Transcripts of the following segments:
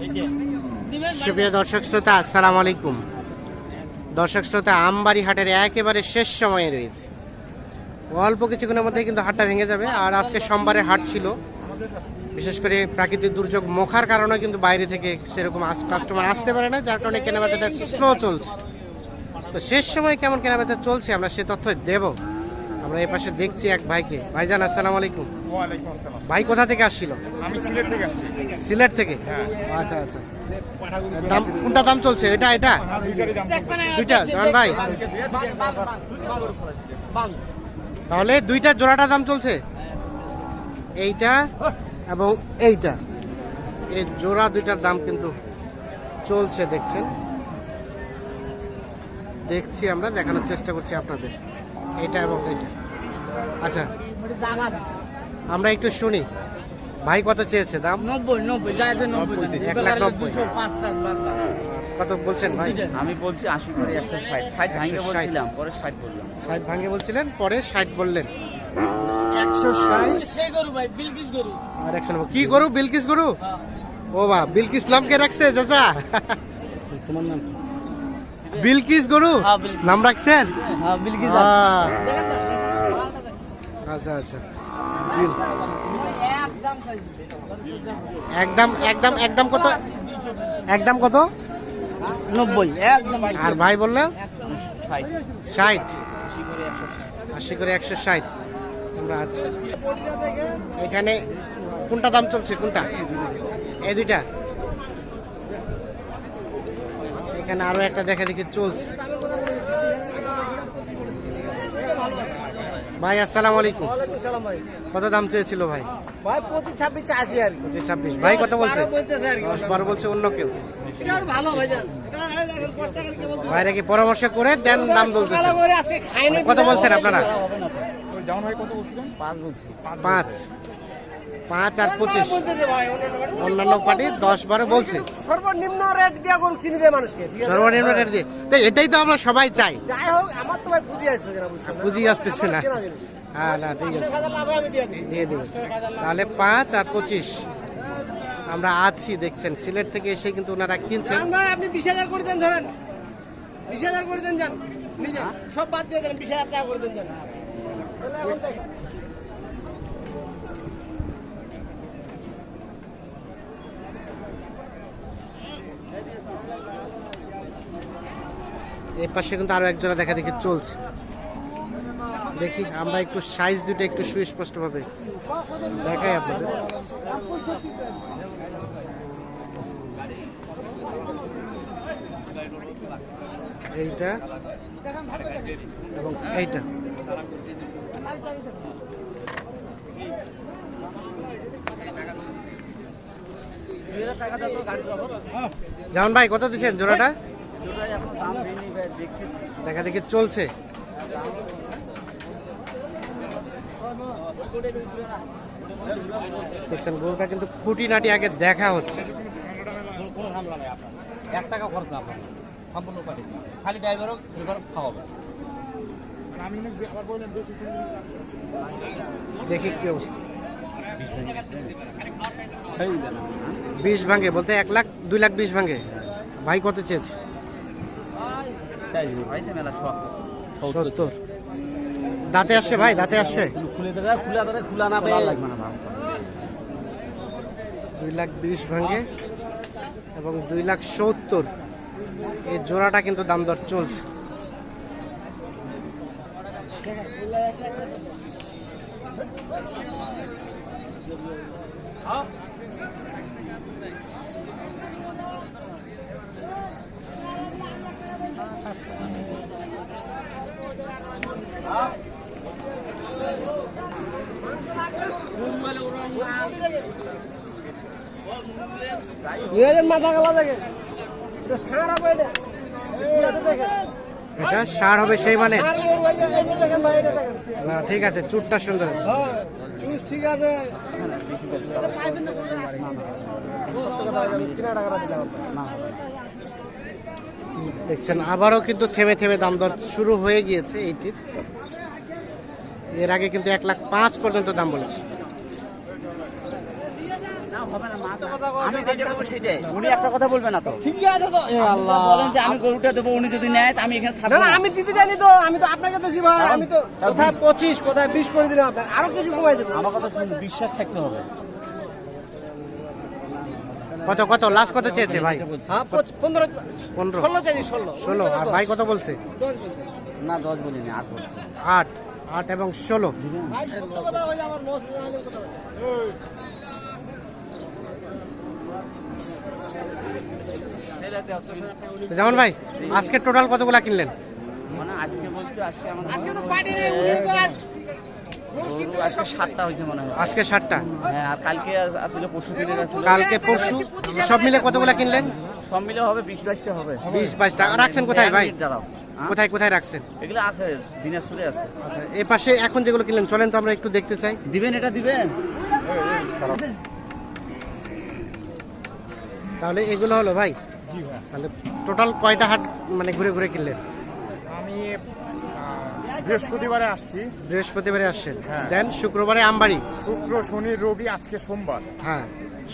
সুপ্রিয় দর্শক শ্রোতা, আসসালামু আলাইকুম। দর্শক শ্রোতা আমবাড়ি হাটের একেবারে শেষ সময়ে রয়েছে। অল্প কিছুক্ষণের মধ্যে কিন্তু হাটটা ভেঙে যাবে, আর আজকে সোমবারে হাট ছিল। বিশেষ করে প্রাকৃতিক দুর্যোগ মোখার কারণে কিন্তু বাইরে থেকে সেরকম কাস্টমার আসতে পারে না, যার কারণে কেনাবেচাটা স্লো চলছে। তো শেষ সময় কেমন কেনাবেচা চলছে, আমরা সে তথ্য দেব। আমরা এই পাশে দেখছি এক ভাইকে। ভাইজান, আসসালামু আলাইকুম। ভাই কোথা থেকে আসছিল? আমি সিলেট থেকে আসছি। সিলেট থেকে? হ্যাঁ। আচ্ছা আচ্ছা। দাম কোনটা দাম চলছে? এটা এটা। দুইটা? জান ভাই। তাহলে দুইটা জোড়াটা দাম চলছে? এইটা এবং এইটা। এই জোড়া দুইটার দাম কিন্তু চলছে দেখছেন? দেখছি আমরা দেখানোর চেষ্টা করছি আপনাদের। এইটা এবং এইটা। আচ্ছা। আমরা একটু শুনি। ভাই কত চেয়েছে? দাম? নব্বই নব্বই যায় নব্বই এক লাখ নব্বই। কত বলছেন ভাই? আমি বলছি আশি করে একশো ষাট। ষাট ভাঙে বলছিলাম পরে ষাট বললাম। ষাট ভাঙে বলছিলেন পরে ষাট বললেন। একশো ষাট? সেই গরু ভাই বিলকিস গরু। আর একশো কি গরু? বিলকিস গরু? ও বা বিলকিস নামকে রাখছে চাচা। তোমার নাম? বিলকিস গরু? হ্যাঁ, নাম রাখছেন? হ্যাঁ বিলকিস আচ্ছা আচ্ছা। একদম একদম একদম কত? একদম কত? নব্বই। আর ভাই একশো ষাট। আশি করে একশো ষাট। আমরা আছি। এখানে কোনটা দাম চলছে? কোনটা? এই দুইটা। এখানে আরও একটা দেখা দেখি চলছে। ভাই আসসালামু আলাইকুম। সালাম ভাই। কত দাম চেয়েছিল ভাই? ভাই প্রতি ছাব্বিশ আছে আর পঁচিশ ছাব্বিশ। ভাই কত বলছে? বারো বলছে অন্য কেউ। ভালো ভাই বলতে ভাইরা কি পরামর্শ করে দেন দাম আজকে খাইনি কত বলছেন আপনারা? ওই জামান ভাই কত বলছিলেন? পাঁচ পাঁচ আর পঁচিশ। অন্যান্য। পার্টি দশ বারো বলছে। সর্বনিম্ন রেট দিয়া গরু কিনে দেয় মানুষকে সর্বনিম্ন রেট দিয়ে। তো এটাই তো আমরা সবাই চাই। যাই হোক ভাই না? আসতেছে না। কেনা হ্যাঁ না ঠিক আছে। পাঁচশো টাকা লাভে আমি দিয়ে দেবেন তাহলে পাঁচ আর পঁচিশ। আমরা আছি দেখছেন। সিলেট থেকে এসে কিন্তু ওনারা কিনছেন। আপনি বিশ হাজার করে দেন ধরেন। বিশ হাজার করে দেন যান। নিজে সব বাদ দিয়ে দেন বিশ হাজার টাকা করে দেন যান। এই পাশে কিন্তু আরও একজোড়া দেখা দেখি চলছে। দেখি, আমরা একটু সাইজ দুটো একটু সুস্পষ্ট ভাবে দেখাই আপনাদের। এইটা এবং এইটা। যেমন ভাই, কত দিচ্ছেন জোড়াটা? দেখা দেখি চলছে। দেখছেন গরুটা কিন্তু খুঁটিনাটি আগে দেখা হচ্ছে। কোনো ঝামেলা নেই আপনার এক টাকা খরচ না আপনার সম্পূর্ণ পাঠিয়ে। খালি ড্রাইভারও এবার খাওয়াবে। দেখি কি অবস্থা। বিশ ভাঙে বলতে এক লাখ দুই লাখ বিশ ভাঙে। ভাই কত চেয়েছে? হয়েছে মেলা সত্তর। দাঁতে আসছে ভাই দাঁতে আসছে। খুলে দেবে খুলে দেবে খোলা না পেয়ে লাগবে না দুই লাখ বিশ ভাঙে এবং দুই লাখ সত্তর। এই জোড়াটা কিন্তু দাম দর চলছে। মাথা গেলা দেখে। এটা সারা বইটা এটা। সার হবে সেই মানে? না ঠিক আছে চুটটা সুন্দর হ্যাঁ ঠিক আছে। দিলাম। দেখছেন আবারও কিন্তু থেমে থেমে দাম দর শুরু হয়ে গিয়েছে এইটির। এর আগে কিন্তু এক লাখ পাঁচ পর্যন্ত দাম বলেছে। হবে না মা আমি যেটা বলব সেটাই উনি একটা কথা বলবে না তো। ঠিকই আছে তো। আল্লাহ। বলেন যে আমি গরুটা দেবো উনি যদি নেয় আমি এখানে থাকব। না না আমি দিতে জানি তো আমি তো আপনাকে দিছি ভাই। আমি তো কোথায় পঁচিশ কোথায় বিশ করে দিলাম আরও কিছু কমাই দেবো আমার কথা শুনুন বিশ্বাস থাকতে হবে। কত কত? লাস্ট কত চেয়েছে ভাই? হ্যাঁ পনেরো পনেরো। ষোলো চাইছি ষোলো। ষোলো। আর ভাই কত বলছে। না দশ বলিনি আট আট। আট এবং ষোলো। ভাই সত্য কথা বলছি আমার লস জানালে কথা যেমন ভাই আজকে টোটাল কতগুলা কিনলেন? মানে আজকে বলতে আজকে আমাদের আজকে তো পার্টি নেই উনি তো আজ গরু আজকে সাতটা হয়েছে মনে হয়। আজকে ষাটটা হ্যাঁ আর কালকে আসলে আসলে কালকে পরশু? সব মিলে কতগুলা কিনলেন? সব মিলে হবে বিশ বাইশটা হবে। বিশ বাইশ টাকা রাখছেন কোথায় ভাই? মিনিট দাঁড়াও। হ্যাঁ? কোথায় কোথায় রাখছেন? এগুলো আছে দিনাজপুরে আছে। আচ্ছা এই পাশে এখন যেগুলো কিনলেন চলেন তো আমরা একটু দেখতে চাই। দিবেন এটা দিবেন? তাহলে এগুলো হলো ভাই? তাহলে টোটাল কয়টা হাট মানে ঘুরে ঘুরে কিনলেন? আমি বৃহস্পতিবারে আসছি। বৃহস্পতিবারে আসছেন। হ্যাঁ। দেন শুক্রবারে আমবাড়ি। শুক্র শনি রবি আজকে সোমবার। হ্যাঁ।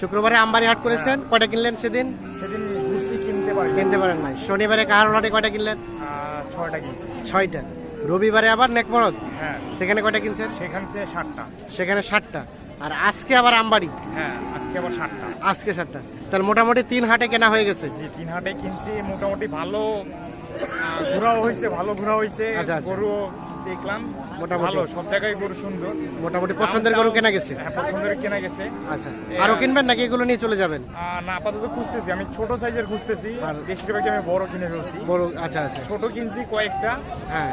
শুক্রবারে আমবাড়ি হাট করেছেন? কয়টা কিনলেন সেদিন? সেদিন ঘুষি কিনতে পারেন। কিনতে পারেন নাই। শনিবারে কাহার হাটে কয়টা কিনলেন? ছয়টা গিয়েছি ছয়টা। রবিবারে আবার নেকমরদ হ্যাঁ। সেখানে কয়টা কিনছেন? সেখান থেকে ষাটটা সেখানে ষাটটা আর আজকে আবার আমবাড়ি? হ্যাঁ আজকে আবার ষাটটা আজকে ষাটটা তাহলে মোটামুটি তিন হাটে কেনা হয়ে গেছে। জি তিন হাটে কিনছি। মোটামুটি ভালো ঘোরাও হয়েছে ভালো ঘোরা হয়েছে। আচ্ছা, আচ্ছা। গরু দেখলাম। মোটামুটি। ভালো সব জায়গায় গরু সুন্দর। মোটামুটি পছন্দের গরু কেনা গেছে? হ্যাঁ পছন্দের কেনা গেছে। আচ্ছা আরও কিনবেন নাকি এগুলো নিয়ে চলে যাবেন? না আপাতত খুঁজতেছি। আমি ছোট সাইজের খুঁজতেছি। বেশিরভাগই আমি বড় কিনে ফেলছি। বড় আচ্ছা আচ্ছা। ছোট কিনছি কয়েকটা। হ্যাঁ।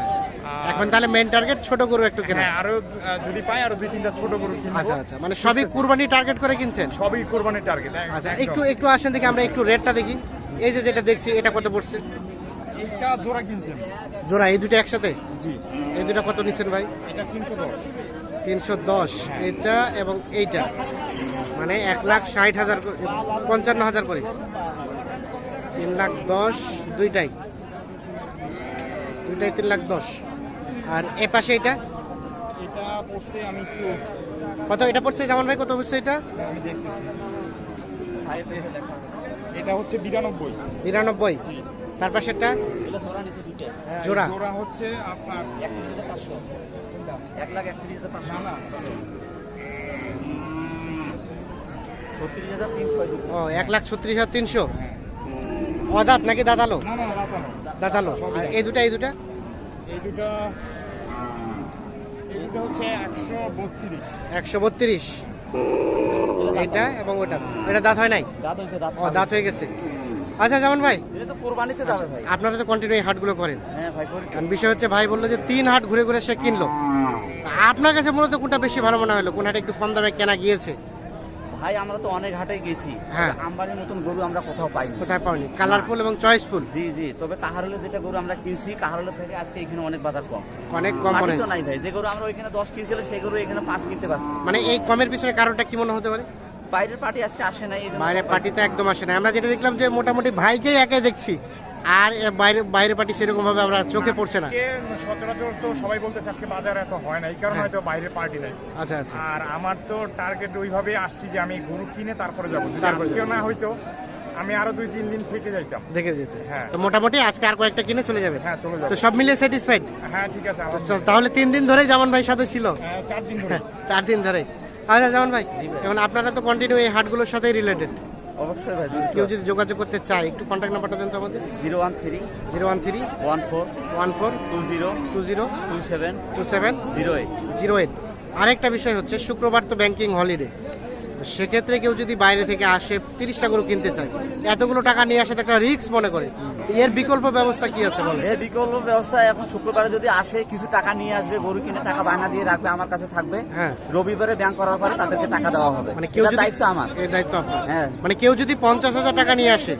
এখন তাহলে মেন টার্গেট ছোট গরু একটু কেনা। হ্যাঁ আরও যদি পাই আরও দুই তিনটা ছোট গরু কিনবো। আচ্ছা আচ্ছা। মানে সবই কুরবানি টার্গেট করে কিনছেন? সবই কোরবানির টার্গেট আচ্ছা একটু একটু আসেন দেখি আমরা একটু রেটটা দেখি। এই যে যেটা দেখছি এটা কত পড়ছে? এইটা জোড়া কিনছেন? জোড়া এই দুটো একসাথে? জি। এই দুটো কত নিচ্ছেন ভাই? এটা তিনশো দশ। তিনশো দশ। এটা এবং এইটা। মানে এক লাখ ষাট হাজার করে- পঞ্চান্ন হাজার করে। তিন লাখ দশ দুইটাই। দুইটাই তিন লাখ দশ। আর এ পাশে এটা এটা পড়ছে আমি একটু কত? এটা পড়ছে জামান ভাই কত পড়ছে এটা? আমি দেখতেছি। এটা হচ্ছে বিরানব্বই। বিরানব্বই। তার পাশেরটা? হ্যাঁ, জোড়া? জোড়া হচ্ছে আপনার এক লাখ একত্রিশ হাজার পাঁচশো। না ছত্রিশ হাজার তিনশো। ও এক লাখ ছত্রিশ হাজার তিনশো? অদাত নাকি দাদালো? না না দাঁতানো দাদালো। আর এই দুটা এই দুটা? এই দুটা একশো বত্রিশ। এটা এবং ওটা? এটা দাঁত হয় নাই? দাঁত হয়ে গেছে। আচ্ছা যেমন ভাই। কোরবানিতে যাবে ভাই। আপনারা তো কন্টিনিউ হাটগুলো করেন। হ্যাঁ কারণ বিষয় হচ্ছে ভাই বলল যে তিন হাট ঘুরে ঘুরে সে কিনলো। আপনার কাছে মূলত কোনটা বেশি ভালো মনে হলো? কোন হাটে একটু কম দামে কেনা গিয়েছে? ভাই আমরা তো অনেক হাটে গেছি। হ্যাঁ। মতন গরু আমরা কোথাও পাইনি। কোথায় পাওনি? কালারফুল এবং চয়েসফুল জি জি। তবে কাহারলে যেটা গরু আমরা কিনছি কাহারলে থেকে আজকে এখানে অনেক বাজার কম। অনেক তো নাই ভাই। যে গরু আমরা ওইখানে দশ কিনছিলাম সেই গরু এখানে পাঁচ কিনতে পারছি। মানে এই কমের পিছনে কারণটা কি মনে হতে পারে? বাইরের পার্টি আজকে আসে নাই বাইরের কম পার্টিতে একদম আসে না আমরা যেটা দেখলাম যে মোটামুটি ভাইকেই একে দেখছি। আর বাইরে বাইরের পার্টি সেরকম ভাবে আমরা চোখে পড়ছে না। সচরাচর তো সবাই বলতেছে আজকে বাজার এত হয় না এই কারণে হ্যাঁ। হয়তো বাইরে পার্টি নেই। আচ্ছা আচ্ছা। আর আমার তো টার্গেট ওইভাবে আসছি যে আমি গরু কিনে তারপরে যাব। আজকেও না হয়তো আমি আরও দুই তিন দিন থেকে যাইতাম। দেখে যেতে। হ্যাঁ। তো মোটামুটি আজকে আর কয়েকটা কিনে চলে যাবে। হ্যাঁ চলে তো সব মিলিয়ে স্যাটিসফাইড হ্যাঁ ঠিক আছে তাহলে তিন দিন ধরেই জামান ভাই সাথে ছিল? হ্যাঁ, চার দিন ধরে। চার দিন ধরে। আচ্ছা যেমন ভাই এখন আপনারা তো কন্টিনিউ এই হাটগুলোর সাথেই রিলেটেড অবশ্যই ভাই কেউ যদি যোগাযোগ করতে চায় একটু কন্ট্যাক্ট নাম্বারটা দেন তো আমাদের। Zero one three zero one three one four one four two zero two zero two seven two seven zero eight zero eight. আরেকটা বিষয় হচ্ছে শুক্রবার তো ব্যাংকিং হলিডে সেক্ষেত্রে কেউ যদি বাইরে থেকে আসে তিরিশটা গরু কিনতে চায় এতগুলো টাকা নিয়ে আসে একটা রিস্ক মনে করে। এর বিকল্প ব্যবস্থা কি আছে বলে এর বিকল্প ব্যবস্থা এখন শুক্রবারে যদি আসে কিছু টাকা নিয়ে আসবে গরু কিনে টাকা বায়না দিয়ে রাখবে আমার কাছে থাকবে। হ্যাঁ। রবিবারে ব্যাংক করার পরে তাদেরকে টাকা দেওয়া হবে। মানে কেউ দায়িত্ব আমার। এই দায়িত্ব আপনার। হ্যাঁ। মানে কেউ যদি পঞ্চাশ হাজার টাকা নিয়ে আসে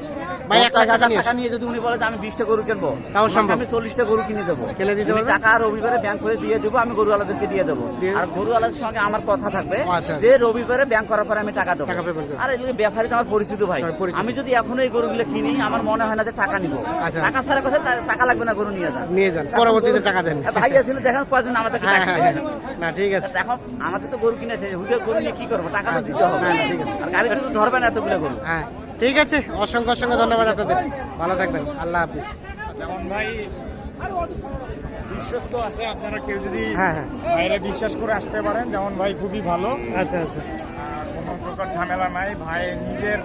ভাই এক লাখ টাকা টাকা নিয়ে যদি উনি বলে আমি বিশটা গরু কিনবো তাও সম্ভব। আমি চল্লিশটা গরু কিনে দেবো। কিনে দিতে পারবে? টাকা রবিবারে ব্যাংক করে দিয়ে দেবো আমি গরুওয়ালাদেরকে দিয়ে দেবো। আর গরুওয়ালাদের সঙ্গে আমার কথা থাকবে আচ্ছা। যে রবিবারে ব্যাংক করার পরে আমি টাকা দেবো। টাকা payment করবে। আর এগুলো ব্যাপারে তো আমার পরিচিত ভাই আমি যদি এখনও এই গরুগুলো কিনি আমার মনে হয় না যে টাকা নিবো। আচ্ছা। টাকা ছাড়া কথা টাকা লাগবে না গরু নিয়ে যান। নিয়ে যান পরবর্তীতে টাকা দেন। ভাই ছিল দেখেন কয়জন আমাদের হ্যাঁ হ্যাঁ হ্যাঁ। না ঠিক আছে। এখন আমাদের তো গরু কিনে শেষ হুজুর গরু নিয়ে কি করব? টাকা তো দিতে হবে। ঠিক আছে। আর তো ধরবে না এতগুলো গরু। হ্যাঁ। ঠিক আছে অসংখ্য অসংখ্য ধন্যবাদ আপনাদের। ভালো থাকবেন আল্লাহ হাফিজ। যেমন ভাই বিশ্বস্ত আছে আপনারা কেউ যদি হ্যাঁ হ্যাঁ। ভাইরা বিশ্বাস করে আসতে পারেন যেমন ভাই খুবই ভালো। আচ্ছা আচ্ছা। কোনো প্রকার ঝামেলা নাই ভাই নিজের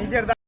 নিজের